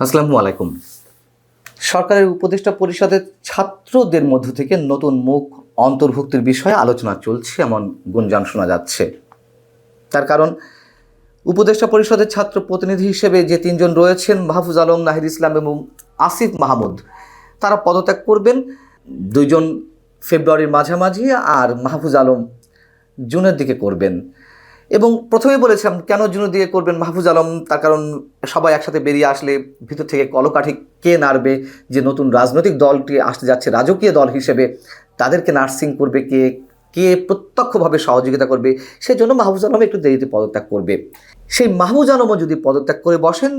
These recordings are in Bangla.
আসসালামু আলাইকুম। সরকারের উপদেষ্টা পরিষদের ছাত্রদের মধ্য থেকে নতুন মুখ অন্তর্ভুক্তির বিষয়ে আলোচনা চলছে, এমন গুঞ্জন শোনা যাচ্ছে। তার কারণ, উপদেষ্টা পরিষদের ছাত্র প্রতিনিধি হিসেবে যে তিনজন রয়েছেন, মাহফুজ আলম, নাহিদ ইসলাম এবং আসিফ মাহমুদ, তারা পদত্যাগ করবেন। দুইজন ফেব্রুয়ারির মাঝামাঝি আর মাহফুজ আলম জুনের দিকে করবেন। এবং প্রথমে বলেছিলাম, কেন জুনের দিয়ে করবেন মাহফুজ আলম? তার কারণ সবাই একসাথে বেরিয়ে আসলে ভিতর থেকে কলকাঠি কে নাড়বে? যে নতুন রাজনৈতিক দলটি আসতে যাচ্ছে, রাজকীয় দল হিসেবে তাদেরকে নার্সিং করবে কে? কে প্রত্যক্ষভাবে সহযোগিতা করবে? সেই জন্য মাহফুজ আলম একটু দেরিতে পদত্যাগ করবে। সেই মাহফুজ আলমও যদি পদত্যাগ করে বসেন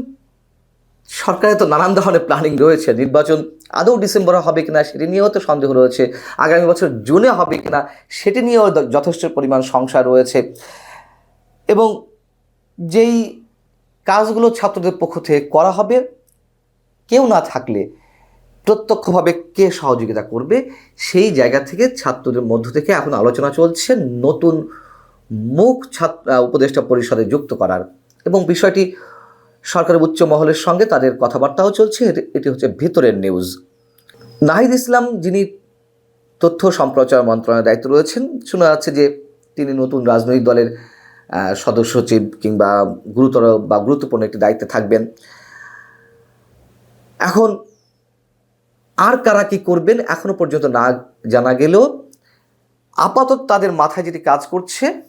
সরকারের তো নানান ধরনের প্ল্যানিং রয়েছে। নির্বাচন আদৌ ডিসেম্বরে হবে কিনা সেটি নিয়েও তো সন্দেহ রয়েছে। আগামী বছর জুনে হবে কিনা সেটি নিয়েও যথেষ্ট পরিমাণ সংশয় রয়েছে। এবং যেই কাজগুলো ছাত্রদের পক্ষ থেকে করা হবে, কেউ না থাকলে প্রত্যক্ষভাবে কে সহযোগিতা করবে, সেই জায়গা থেকে ছাত্রদের মধ্য থেকে এখন আলোচনা চলছে নতুন মুখ ছাত্র উপদেষ্টা পরিষদে যুক্ত করার। এবং বিষয়টি সরকারের উচ্চ মহলের সঙ্গে তাদের কথাবার্তাও চলছে এটি- হচ্ছে ভিতরের নিউজ। নাহিদ ইসলাম, যিনি তথ্য সম্প্রচার মন্ত্রণালয়ের দায়িত্ব রয়েছেন, শোনা যাচ্ছে যে তিনি নতুন রাজনৈতিক দলের সদস্য সচিব কিংবা গুরুতর বা গুরুত্বপূর্ণ একটি দায়িত্বে থাকবেন। এখন আর কারা কি করবেন এখনও পর্যন্ত না জানা গেলেও আপাতত তাদের মাথায় যেটি কাজ করছে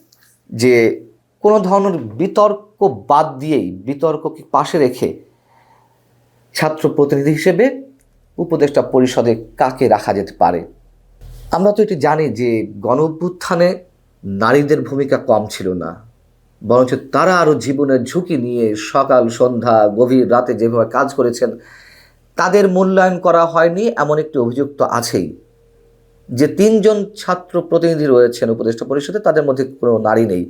যে কোনো ধরনের বিতর্ক বাদ দিয়েই, বিতর্ককে পাশে রেখে ছাত্র প্রতিনিধি হিসেবে উপদেষ্টা পরিষদে কাকে রাখা যেতে পারে? আমরা তো এটি জানি যে গণ অভ্যুত্থানে নারীদের ভূমিকা কম ছিল না। বরঞ্চ তারা আরও জীবনের ঝুঁকি নিয়ে সকাল, সন্ধ্যা, গভীর রাতে যেভাবে কাজ করেছেন, তাদের মূল্যায়ন করা হয়নি, এমন একটি অভিযোগ তো আছেই। যে তিনজন ছাত্র প্রতিনিধি রয়েছেন উপদেষ্টা পরিষদে, তাদের মধ্যে কোনো নারী নেই।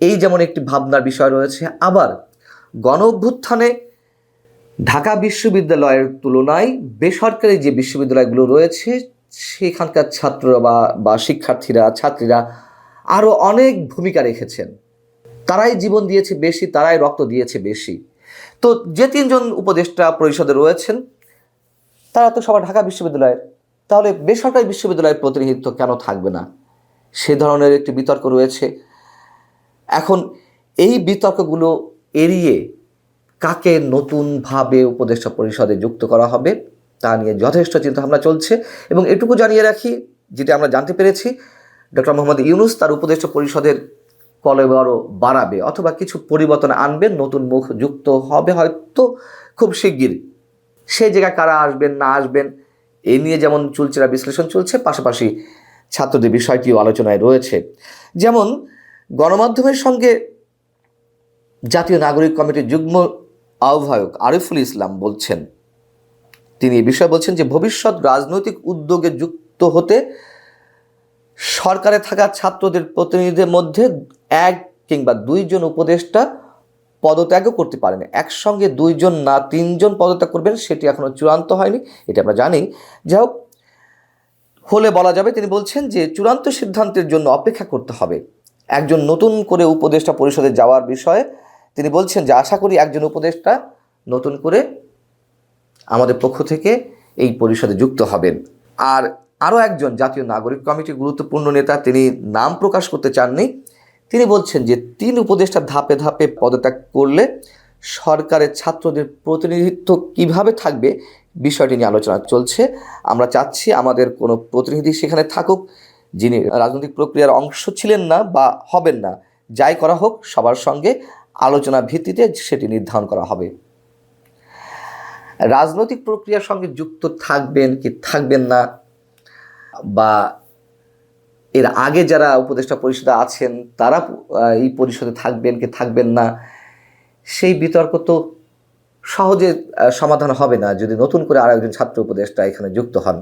এই যেমন একটি ভাবনার বিষয় রয়েছে, আবার গণ অভ্যুত্থানে ঢাকা বিশ্ববিদ্যালয়ের তুলনায় বেসরকারি যে বিশ্ববিদ্যালয়গুলো রয়েছে, সেখানকার ছাত্ররা বা বা শিক্ষার্থীরা, ছাত্রীরা আরও অনেক ভূমিকা রেখেছেন। তারাই জীবন দিয়েছে বেশি, তারাই রক্ত দিয়েছে বেশি। তো যে তিনজন উপদেষ্টা পরিষদে রয়েছেন, তারা তো সবার ঢাকা বিশ্ববিদ্যালয়ের, তাহলে বেসরকারি বিশ্ববিদ্যালয়ের প্রতিনিধিত্ব কেন থাকবে না? সে ধরনের একটি বিতর্ক রয়েছে। এখন এই বিতর্কগুলো এড়িয়ে কাকে নতুনভাবে উপদেষ্টা পরিষদে যুক্ত করা হবে, তা নিয়ে যথেষ্ট চিন্তাভাবনা চলছে। এবং এটুকু জানিয়ে রাখি, যেটা আমরা জানতে পেরেছি, ডক্টর মোহাম্মদ ইউনুস তার উপদেষ্টা পরিষদের কলেবরও বাড়াবে অথবা কিছু পরিবর্তন আনবে, নতুন মুখ যুক্ত হবে হয়তো খুব শিগগির। সেই জায়গায় কারা আসবেন, না আসবেন এই নিয়ে যেমন চুলচেরা বিশ্লেষণ চলছে, পাশাপাশি ছাত্রদের বিষয়টিও আলোচনায় রয়েছে। যেমন, গণমাধ্যমের সঙ্গে জাতীয় নাগরিক কমিটির যুগ্ম আহ্বায়ক আরিফুল ইসলাম বলছেন, তিনি এ বিষয়ে বলছেন যে, ভবিষ্যৎ রাজনৈতিক উদ্যোগে যুক্ত হতে সরকারে থাকা ছাত্রদের প্রতিনিধিদের মধ্যে এক কিংবা দুইজন উপদেষ্টা পদত্যাগও করতে পারেন। একসঙ্গে দুইজন না তিনজন পদত্যাগ করবেন, সেটি এখনও চূড়ান্ত হয়নি, এটা আমরা জানি। যাই হোক, হলে বলা যাবে, তিনি বলছেন যে চূড়ান্ত সিদ্ধান্তের জন্য অপেক্ষা করতে হবে। একজন নতুন করে উপদেষ্টা পরিষদে যাওয়ার বিষয়ে তিনি বলছেন যে, আশা করি একজন উপদেষ্টা নতুন করে আমাদের পক্ষ থেকে এই পরিষদে যুক্ত হবেন। আর আরও একজন জাতীয় নাগরিক কমিটির গুরুত্বপূর্ণ নেতা, তিনি নাম প্রকাশ করতে চাননি। তিনি বলছেন যে তিন উপদেষ্টা ধাপে ধাপে পদত্যাগ করলে সরকারের ছাত্রদের প্রতিনিধিত্ব কীভাবে থাকবে বিষয়টি নিয়ে আলোচনা চলছে। আমরা চাচ্ছি আমাদের কোনো প্রতিনিধি সেখানে থাকুক, যিনি রাজনৈতিক প্রক্রিয়ার অংশ ছিলেন না বা হবেন না। যাই করা হোক, সবার সঙ্গে আলোচনা ভিত্তিতে সেটি নির্ধারণ করা হবে। রাজনৈতিক প্রক্রিয়ার সঙ্গে যুক্ত থাকবেন কি থাকবেন না, বা এর আগে যারা উপদেষ্টা পরিষদে আছেন, তারা এই পরিষদে থাকবেন কি থাকবেন না, সেই বিতর্ক তো সহজে সমাধান হবে না যদি নতুন করে আর একজন ছাত্র উপদেষ্টা এখানে যুক্ত হন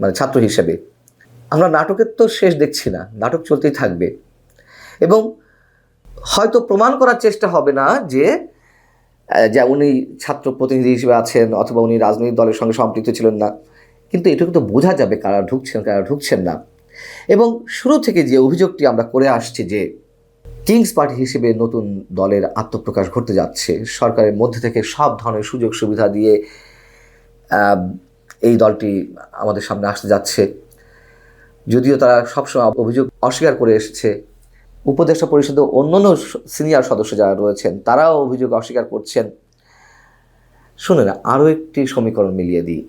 মানে ছাত্র হিসেবে। আমরা নাটকের তো শেষ দেখছি না, নাটক চলতেই থাকবে। এবং হয়তো প্রমাণ করার চেষ্টা হবে না যে যে উনি ছাত্র প্রতিনিধি হিসেবে আছেন অথবা উনি রাজনৈতিক দলের সঙ্গে সম্পৃক্ত ছিলেন না। কিন্তু এটুকু তো বোঝা যাবে কারা ঢুকছেন কারা ঢুকছেন না। এবং শুরু থেকে যে অভিযোগটি আমরা করে আসছি যে কিংস পার্টি হিসেবে নতুন দলের আত্মপ্রকাশ ঘটতে যাচ্ছে, সরকারের মধ্যে থেকে সব ধরনের সুযোগ সুবিধা দিয়ে এই দলটি আমাদের সামনে আসতে যাচ্ছে। যদিও তারা সবসময় অভিযোগ অস্বীকার করে এসেছে। উপদেষ্টা পরিষদে অন্যান্য সিনিয়র সদস্য যারা রয়েছেন, তারাও অভিযোগ অস্বীকার করছেন। শুনে না আরও একটি সমীকরণ মিলিয়ে দিই।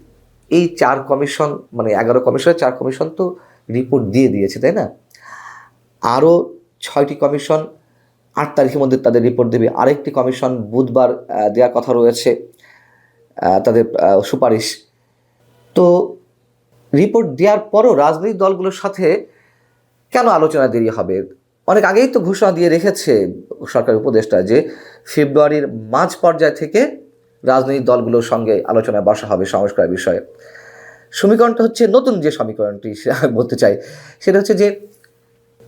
এই চার কমিশন মানে এগারো কমিশনের চার কমিশন তো রিপোর্ট দিয়ে দিয়েছে, তাই না? আরও ছয়টি কমিশন আট তারিখের মধ্যে তাদের রিপোর্ট দেবে। আরেকটি কমিশন বুধবার দেওয়ার কথা রয়েছে তাদের সুপারিশ। তো রিপোর্ট দেওয়ার পরও রাজনৈতিক দলগুলোর সাথে কেন আলোচনা দেরি হবে? অনেক আগেই তো ঘোষণা দিয়ে রেখেছে সরকার উপদেষ্টা যে ফেব্রুয়ারির মাঝ পর্যায় থেকে রাজনৈতিক দলগুলোর সঙ্গে আলোচনায় বসা হবে সংস্কার বিষয়ে। সমীকরণটা হচ্ছে নতুন যে সমীকরণটি বলতে চাই, সেটা হচ্ছে যে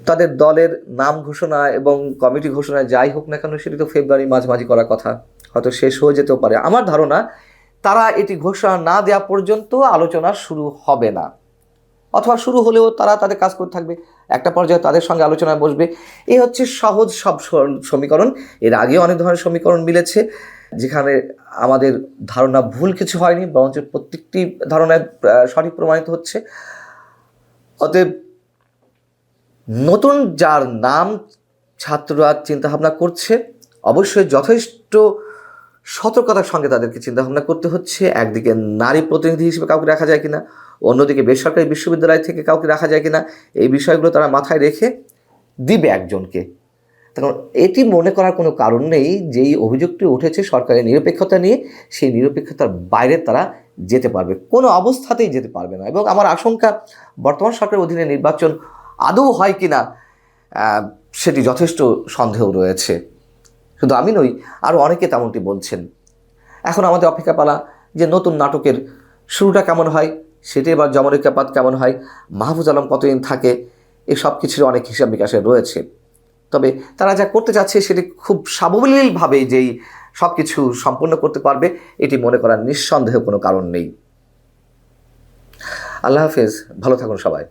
তাদের দলের নাম ঘোষণা এবং কমিটি ঘোষণা যাই হোক না কেন, সেটি তো ফেব্রুয়ারি মাঝামাঝি করার কথা, হয়তো শেষ হয়ে যেতেও পারে। আমার ধারণা, তারা এটি ঘোষণা না দেওয়া পর্যন্ত আলোচনা শুরু হবে না, অথবা শুরু হলেও তারা তাদের কাজ করতে থাকবে, একটা পর্যায়ে তাদের সঙ্গে আলোচনায় বসবে। এ হচ্ছে সহজ সব সমীকরণ। এর আগে অনেক ধরনের সমীকরণ মিলেছে। যেখানে আমাদের ধারণা ভুল কিছু হয়নি, বরঞ্চ প্রত্যেকটি ধারণায় সঠিক প্রমাণিত হচ্ছে। অতএব নতুন যার নাম ছাত্ররা চিন্তাভাবনা করছে, অবশ্যই যথেষ্ট সতর্কতার সঙ্গে তাদেরকে চিন্তাভাবনা করতে হচ্ছে। একদিকে নারী প্রতিনিধি হিসেবে কাউকে রাখা যায় কিনা, অন্যদিকে বেসরকারি বিশ্ববিদ্যালয় থেকে কাউকে রাখা যায় কিনা, এই বিষয়গুলো তারা মাথায় রেখে দিবে একজনকে। তখন এটি মনে করার কোনো কারণ নেই যেই অভিযোগটি উঠেছে সরকারের নিরপেক্ষতা নিয়ে। সেই নিরপেক্ষতার বাইরে তারা যেতে পারবে, কোনো অবস্থাতেই যেতে পারবে না। এবং আমার আশঙ্কা, বর্তমান সরকারের অধীনে নির্বাচন আদৌ হয় কি না সেটি যথেষ্ট সন্দেহ রয়েছে। শুধু আমি নই আরও অনেকে তেমনটি বলছেন। এখন আমাদের অপেক্ষা পালা যে নতুন নাটকের শুরুটা কেমন হয়, সেটি এবার জমরিকাপাত কেমন হয়, মাহফুজ আলম কতদিন থাকে, এসব কিছুর অনেক হিসাব বিকাশে রয়েছে। তবে তারা যা করতে চাচ্ছে সেটি খুব সাবলীলভাবে যেই সব কিছু সম্পন্ন করতে পারবে, এটি মনে করার নিঃসন্দেহ কোনো কারণ নেই। আল্লাহ হাফেজ, ভালো থাকুন সবাই।